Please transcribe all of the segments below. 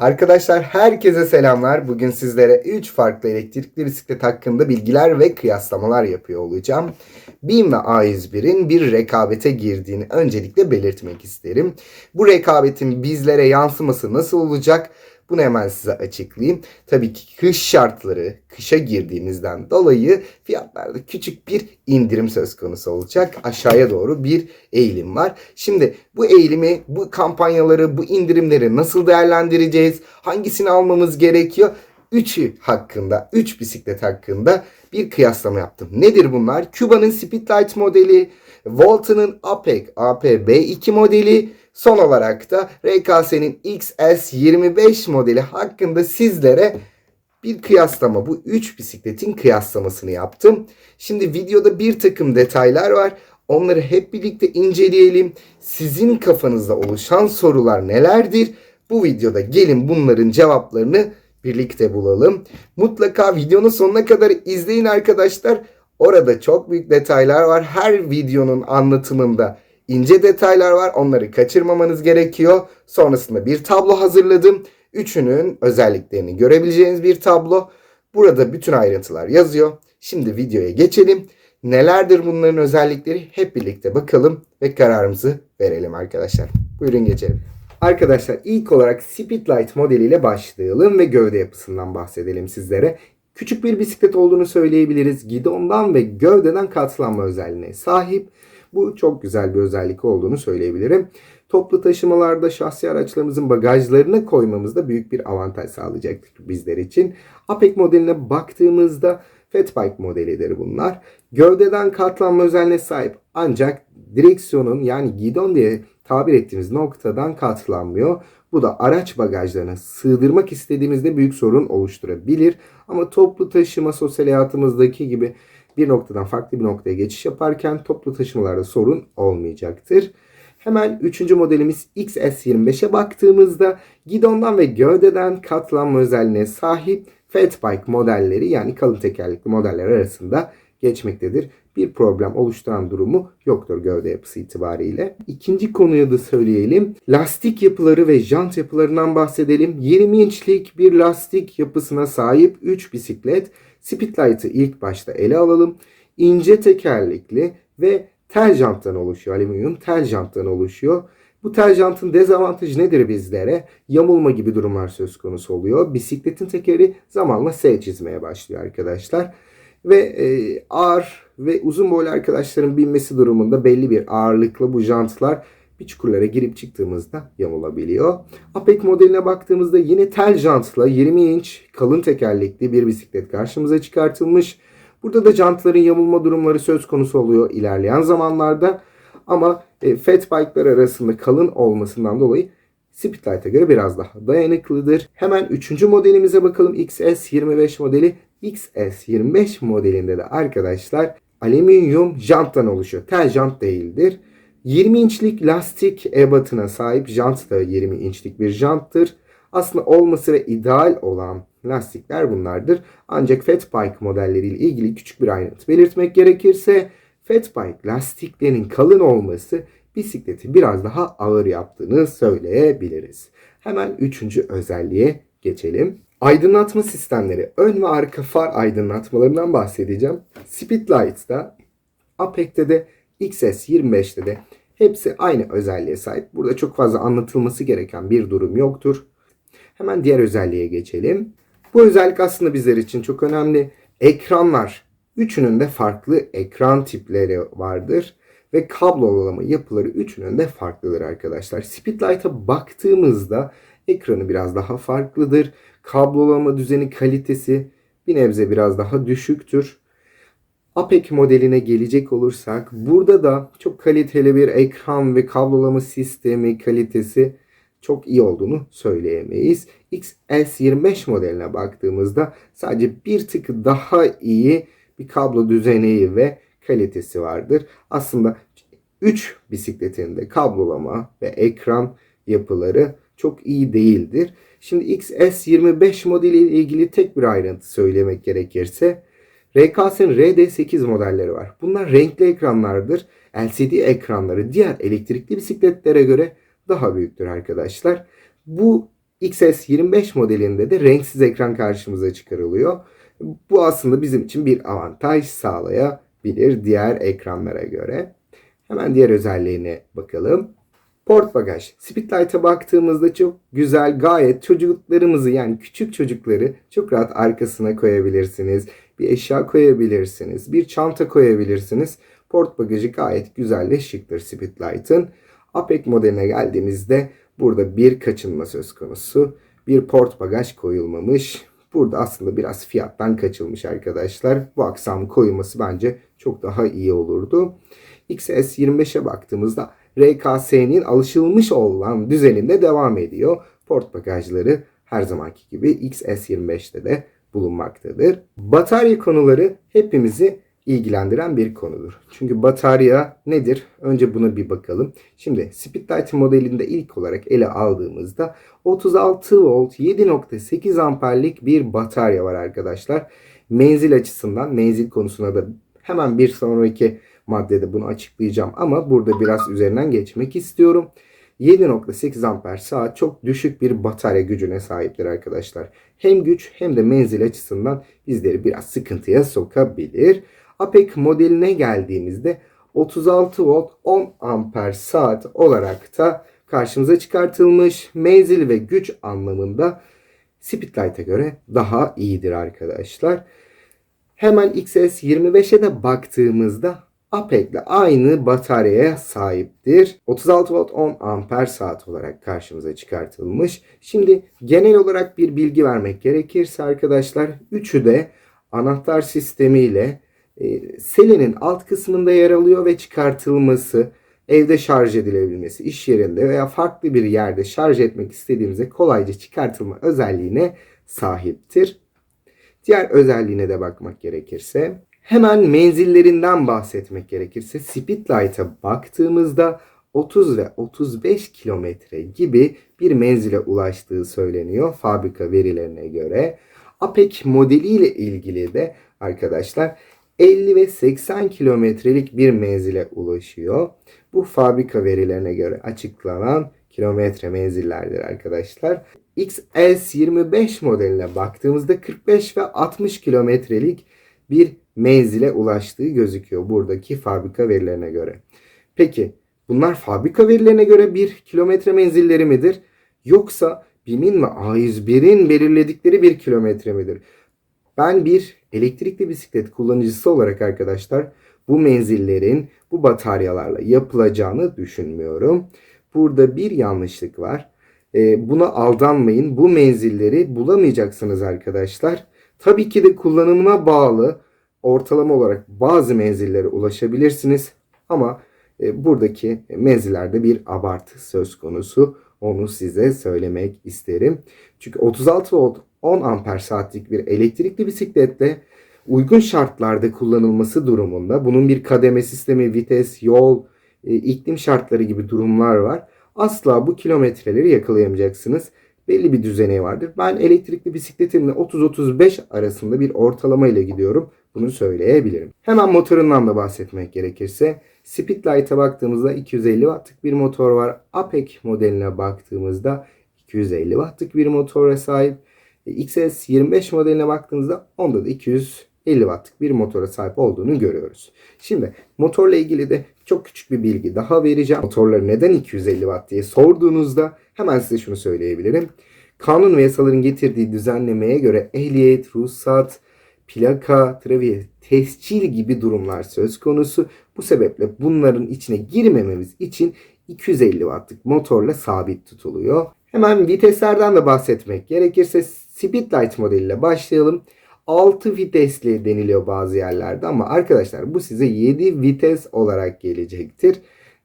Arkadaşlar herkese selamlar. Bugün sizlere 3 farklı elektrikli bisiklet hakkında bilgiler ve kıyaslamalar yapıyor olacağım. BİM ve A101'in bir rekabete girdiğini öncelikle belirtmek isterim. Bu rekabetin bizlere yansıması nasıl olacak? Bunu hemen size açıklayayım. Tabii ki kış şartları, kışa girdiğimizden dolayı fiyatlarda küçük bir indirim söz konusu olacak. Aşağıya doğru bir eğilim var. Şimdi bu eğilimi, bu kampanyaları, bu indirimleri nasıl değerlendireceğiz? Hangisini almamız gerekiyor? Üçü hakkında, üç bisiklet hakkında bir kıyaslama yaptım. Nedir bunlar? Cuba'nın Speedlight modeli, Volta'nın APEC AP-B2 modeli, son olarak da RKS'nin XS25 modeli hakkında sizlere bir kıyaslama, bu üç bisikletin kıyaslamasını yaptım. Şimdi videoda bir takım detaylar var. Onları hep birlikte inceleyelim. Sizin kafanızda oluşan sorular nelerdir? Bu videoda gelin bunların cevaplarını birlikte bulalım. Mutlaka videonun sonuna kadar izleyin arkadaşlar. Orada çok büyük detaylar var. Her videonun anlatımında ince detaylar var. Onları kaçırmamanız gerekiyor. Sonrasında bir tablo hazırladım. Üçünün özelliklerini görebileceğiniz bir tablo. Burada bütün ayrıntılar yazıyor. Şimdi videoya geçelim. Nelerdir bunların özellikleri hep birlikte bakalım ve kararımızı verelim arkadaşlar. Buyurun geçelim. Arkadaşlar ilk olarak Speedlight modeliyle başlayalım ve gövde yapısından bahsedelim sizlere. Küçük bir bisiklet olduğunu söyleyebiliriz. Gidondan ve gövdeden katlanma özelliğine sahip. Bu çok güzel bir özellik olduğunu söyleyebilirim. Toplu taşımalarda şahsi araçlarımızın bagajlarına koymamızda büyük bir avantaj sağlayacaktır bizler için. APEC modeline baktığımızda Fatbike modelidir bunlar. Gövdeden katlanma özelliğine sahip ancak direksiyonun yani gidon diye tabir ettiğimiz noktadan katlanmıyor. Bu da araç bagajlarına sığdırmak istediğimizde büyük sorun oluşturabilir. Ama toplu taşıma sosyal hayatımızdaki gibi bir noktadan farklı bir noktaya geçiş yaparken toplu taşımalarda sorun olmayacaktır. Hemen üçüncü modelimiz XS25'e baktığımızda gidondan ve gövdeden katlanma özelliğine sahip Fatbike modelleri yani kalın tekerlekli modeller arasında geçmektedir. Bir problem oluşturan durumu yoktur gövde yapısı itibariyle. İkinci konuya da söyleyelim. Lastik yapıları ve jant yapılarından bahsedelim. 20 inçlik bir lastik yapısına sahip 3 bisiklet. Speedlight'ı ilk başta ele alalım. İnce tekerlekli ve tel janttan oluşuyor. Alüminyum tel janttan oluşuyor. Bu tel jantın dezavantajı nedir bizlere? Yamulma gibi durumlar söz konusu oluyor. Bisikletin tekeri zamanla S çizmeye başlıyor arkadaşlar. Ve e, ağır ve uzun boylu arkadaşların binmesi durumunda belli bir ağırlıkla bu jantlar bir çukurlara girip çıktığımızda yamulabiliyor. APEC modeline baktığımızda yine tel jantla 20 inç kalın tekerlekli bir bisiklet karşımıza çıkartılmış. Burada da jantların yamulma durumları söz konusu oluyor ilerleyen zamanlarda. Ama e, fat bike'lar arasında kalın olmasından dolayı Speedlight'a göre biraz daha dayanıklıdır. Hemen 3. modelimize bakalım. XS25 modeli. XS25 modelinde de arkadaşlar alüminyum janttan oluşuyor. Tel jant değildir. 20 inçlik lastik ebatına sahip jant da 20 inçlik bir janttır. Aslında olması ve ideal olan lastikler bunlardır. Ancak Fatbike modelleriyle ilgili küçük bir ayrıntı belirtmek gerekirse Fatbike lastiklerinin kalın olması bisikleti biraz daha ağır yaptığını söyleyebiliriz. Hemen üçüncü özelliğe geçelim. Aydınlatma sistemleri. Ön ve arka far aydınlatmalarından bahsedeceğim. Speedlight'ta, Apec'te de XS25'te de hepsi aynı özelliğe sahip. Burada çok fazla anlatılması gereken bir durum yoktur. Hemen diğer özelliğe geçelim. Bu özellik aslında bizler için çok önemli. Ekranlar. Üçünün de farklı ekran tipleri vardır. Ve kablolama yapıları üçünün de farklıdır arkadaşlar. Speedlight'a baktığımızda ekranı biraz daha farklıdır. Kablolama düzeni kalitesi bir nebze biraz daha düşüktür. APEC modeline gelecek olursak burada da çok kaliteli bir ekran ve kablolama sistemi kalitesi çok iyi olduğunu söyleyemeyiz. XS25 modeline baktığımızda sadece bir tık daha iyi bir kablo düzeneği ve kalitesi vardır. Aslında 3 bisikletin de kablolama ve ekran yapıları çok iyi değildir. Şimdi XS25 modeli ile ilgili tek bir ayrıntı söylemek gerekirse RKS'ın RD8 modelleri var. Bunlar renkli ekranlardır. LCD ekranları diğer elektrikli bisikletlere göre daha büyüktür arkadaşlar. Bu XS25 modelinde de renksiz ekran karşımıza çıkarılıyor. Bu aslında bizim için bir avantaj sağlayabilir diğer ekranlara göre. Hemen diğer özelliğine bakalım. Port bagaj. Speedlight'a baktığımızda çok güzel, gayet çocuklarımızı yani küçük çocukları çok rahat arkasına koyabilirsiniz. Bir eşya koyabilirsiniz. Bir çanta koyabilirsiniz. Port bagajı gayet güzel ve şıktır Speedlight'ın. APEC modeline geldiğimizde burada bir kaçınma söz konusu. Bir port bagaj koyulmamış. Burada aslında biraz fiyattan kaçılmış arkadaşlar. Bu aksamın koyulması bence çok daha iyi olurdu. XS25'e baktığımızda RKS'nin alışılmış olan düzeninde devam ediyor. Port bagajları her zamanki gibi XS25'te de bulunmaktadır. Batarya konuları hepimizi ilgilendiren bir konudur. Çünkü batarya nedir? Önce buna bir bakalım. Şimdi Speedlight modelinde ilk olarak ele aldığımızda 36 volt 7.8 amperlik bir batarya var arkadaşlar. Menzil açısından menzil konusuna da hemen bir sonraki maddede bunu açıklayacağım ama burada biraz üzerinden geçmek istiyorum. 7.8 amper saat çok düşük bir batarya gücüne sahiptir arkadaşlar. Hem güç hem de menzil açısından bizleri biraz sıkıntıya sokabilir. APEC modeline geldiğimizde 36 volt 10 amper saat olarak da karşımıza çıkartılmış. Menzil ve güç anlamında Speedlight'a göre daha iyidir arkadaşlar. Hemen XS25'e de baktığımızda APEC ile aynı bataryaya sahiptir. 36 volt 10 amper saat olarak karşımıza çıkartılmış. Şimdi genel olarak bir bilgi vermek gerekirse arkadaşlar üçü de anahtar sistemiyle e, selinin alt kısmında yer alıyor ve çıkartılması, evde şarj edilebilmesi, iş yerinde veya farklı bir yerde şarj etmek istediğimizde kolayca çıkartılma özelliğine sahiptir. Diğer özelliğine de bakmak gerekirse hemen menzillerinden bahsetmek gerekirse Speedlight'a baktığımızda 30 ve 35 kilometre gibi bir menzile ulaştığı söyleniyor fabrika verilerine göre. APEC modeliyle ilgili de arkadaşlar 50 ve 80 kilometrelik bir menzile ulaşıyor. Bu fabrika verilerine göre açıklanan kilometre menzillerdir arkadaşlar. XS25 modeline baktığımızda 45 ve 60 kilometrelik bir menzile ulaştığı gözüküyor buradaki fabrika verilerine göre. Peki bunlar fabrika verilerine göre bir kilometre menzilleri midir? Yoksa BİM'in ve A101'in belirledikleri bir kilometre midir? Ben bir elektrikli bisiklet kullanıcısı olarak arkadaşlar bu menzillerin bu bataryalarla yapılacağını düşünmüyorum. Burada bir yanlışlık var. E, buna aldanmayın. Bu menzilleri bulamayacaksınız arkadaşlar. Tabii ki de kullanımına bağlı ortalama olarak bazı menzillere ulaşabilirsiniz. Ama e, buradaki menzillerde bir abartı söz konusu. Onu size söylemek isterim. Çünkü 36 volt 10 amper saatlik bir elektrikli bisikletle uygun şartlarda kullanılması durumunda bunun bir kademe sistemi, vites, yol, e, iklim şartları gibi durumlar var. Asla bu kilometreleri yakalayamayacaksınız. Belli bir düzeneği vardır. Ben elektrikli bisikletimle 30-35 arasında bir ortalama ile gidiyorum. Bunu söyleyebilirim. Hemen motorundan da bahsetmek gerekirse Speedlight'a baktığımızda 250 wattlık bir motor var. APEC modeline baktığımızda 250 wattlık bir motora sahip. XS 25 modeline baktığımızda onda da 250 wattlık bir motora sahip olduğunu görüyoruz. Şimdi motorla ilgili de çok küçük bir bilgi daha vereceğim. Motorları neden 250 watt diye sorduğunuzda hemen size şunu söyleyebilirim. Kanun ve yasaların getirdiği düzenlemeye göre ehliyet, ruhsat, plaka, trafiğe, tescil gibi durumlar söz konusu. Bu sebeple bunların içine girmememiz için 250 wattlık motorla sabit tutuluyor. Hemen viteslerden de bahsetmek gerekirse Speedlight modeliyle başlayalım. 6 vitesli deniliyor bazı yerlerde ama arkadaşlar bu size 7 vites olarak gelecektir.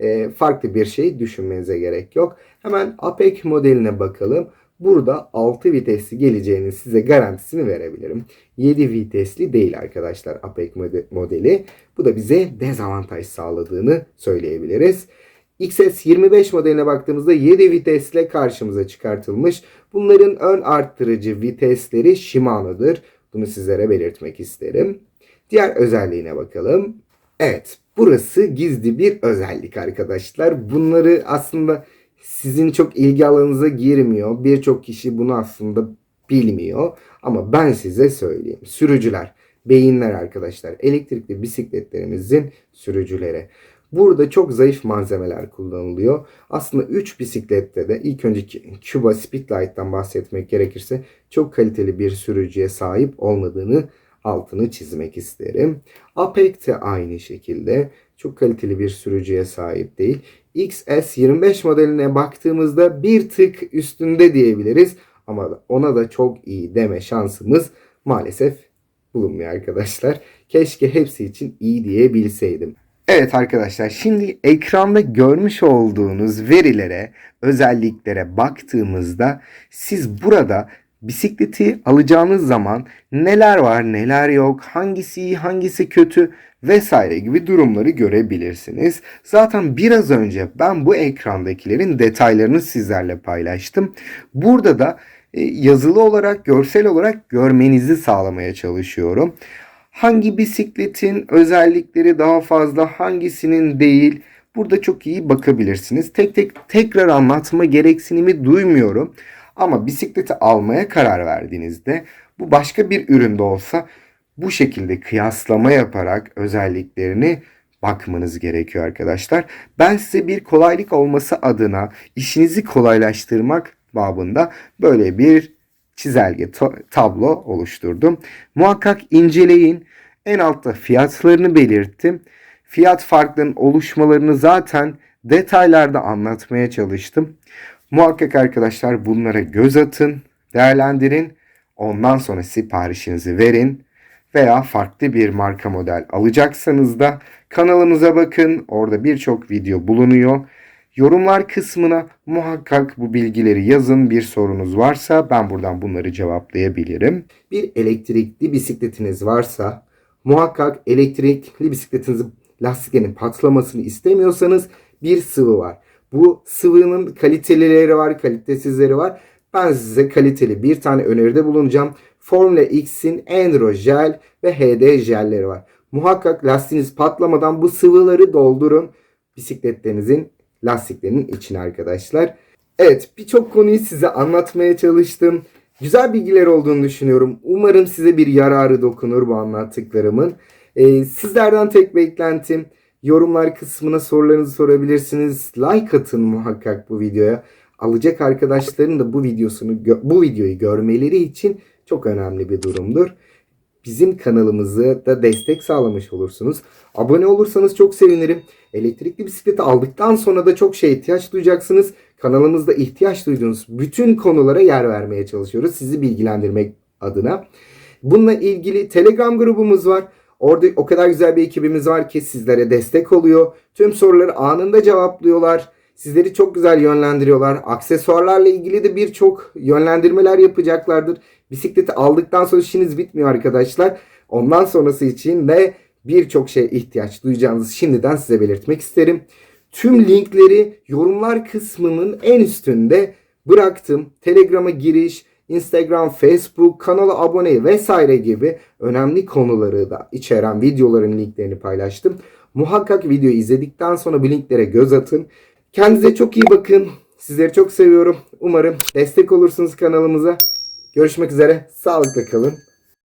E, farklı bir şey düşünmenize gerek yok. Hemen APEC modeline bakalım. Burada 6 vitesli geleceğini size garantisini verebilirim. 7 vitesli değil arkadaşlar APEC modeli. Bu da bize dezavantaj sağladığını söyleyebiliriz. XS 25 modeline baktığımızda 7 vitesle karşımıza çıkartılmış. Bunların ön arttırıcı vitesleri Shimano'dur. Bunu sizlere belirtmek isterim. Diğer özelliğine bakalım. Evet burası gizli bir özellik arkadaşlar. Bunları aslında Sizin çok ilgi alanınıza girmiyor. Birçok kişi bunu aslında bilmiyor. Ama ben size söyleyeyim. Sürücüler, beyinler arkadaşlar. Elektrikli bisikletlerimizin sürücüleri. Burada çok zayıf malzemeler kullanılıyor. Aslında 3 bisiklette de ilk önceki Cuba Speedlight'tan bahsetmek gerekirse çok kaliteli bir sürücüye sahip olmadığını altını çizmek isterim. Apec de aynı şekilde çok kaliteli bir sürücüye sahip değil. XS25 modeline baktığımızda bir tık üstünde diyebiliriz. Ama ona da çok iyi deme şansımız maalesef bulunmuyor arkadaşlar. Keşke hepsi için iyi diyebilseydim. Evet arkadaşlar şimdi ekranda görmüş olduğunuz verilere, özelliklere baktığımızda siz burada bisikleti alacağınız zaman neler var, neler yok, hangisi iyi, hangisi kötü vesaire gibi durumları görebilirsiniz. Zaten biraz önce ben bu ekrandakilerin detaylarını sizlerle paylaştım. Burada da e, yazılı olarak, görsel olarak görmenizi sağlamaya çalışıyorum. Hangi bisikletin özellikleri daha fazla, hangisinin değil? Burada çok iyi bakabilirsiniz. Tek tek tekrar anlatma gereksinimi duymuyorum. Ama bisikleti almaya karar verdiğinizde bu başka bir üründe olsa bu şekilde kıyaslama yaparak özelliklerini bakmanız gerekiyor arkadaşlar. Ben size bir kolaylık olması adına işinizi kolaylaştırmak babında böyle bir çizelge ta- tablo oluşturdum. Muhakkak inceleyin. En altta fiyatlarını belirttim. Fiyat farklarının oluşmalarını zaten detaylarda anlatmaya çalıştım. Muhakkak arkadaşlar bunlara göz atın, değerlendirin. Ondan sonra siparişinizi verin veya farklı bir marka model alacaksanız da kanalımıza bakın. Orada birçok video bulunuyor. Yorumlar kısmına muhakkak bu bilgileri yazın. Bir sorunuz varsa ben buradan bunları cevaplayabilirim. Bir elektrikli bisikletiniz varsa muhakkak elektrikli bisikletinizin lastiklerinin patlamasını istemiyorsanız bir sıvı var. Bu sıvının kalitelileri var, kalitesizleri var. Ben size kaliteli bir tane öneride bulunacağım. Formula X'in Endro Jel ve HD jelleri var. Muhakkak lastiğiniz patlamadan bu sıvıları doldurun bisikletlerinizin lastiklerinin içine arkadaşlar. Evet birçok konuyu size anlatmaya çalıştım. Güzel bilgiler olduğunu düşünüyorum. Umarım size bir yararı dokunur bu anlattıklarımın. Ee, sizlerden tek beklentim yorumlar kısmına sorularınızı sorabilirsiniz. Like atın muhakkak bu videoya. Alacak arkadaşların da bu videosunu bu videoyu görmeleri için çok önemli bir durumdur. Bizim kanalımızı da destek sağlamış olursunuz. Abone olursanız çok sevinirim. Elektrikli bisikleti aldıktan sonra da çok şey ihtiyaç duyacaksınız. Kanalımızda ihtiyaç duyduğunuz bütün konulara yer vermeye çalışıyoruz. Sizi bilgilendirmek adına. Bununla ilgili Telegram grubumuz var. Orada o kadar güzel bir ekibimiz var ki sizlere destek oluyor. Tüm soruları anında cevaplıyorlar. Sizleri çok güzel yönlendiriyorlar. Aksesuarlarla ilgili de birçok yönlendirmeler yapacaklardır. Bisikleti aldıktan sonra işiniz bitmiyor arkadaşlar. Ondan sonrası için de birçok şeye ihtiyaç duyacağınızı şimdiden size belirtmek isterim. Tüm linkleri yorumlar kısmının en üstünde bıraktım. Telegram'a giriş, Instagram, Facebook, kanala abone vesaire gibi önemli konuları da içeren videoların linklerini paylaştım. Muhakkak videoyu izledikten sonra bu linklere göz atın. Kendinize çok iyi bakın. Sizleri çok seviyorum. Umarım destek olursunuz kanalımıza. Görüşmek üzere. Sağlıkla kalın.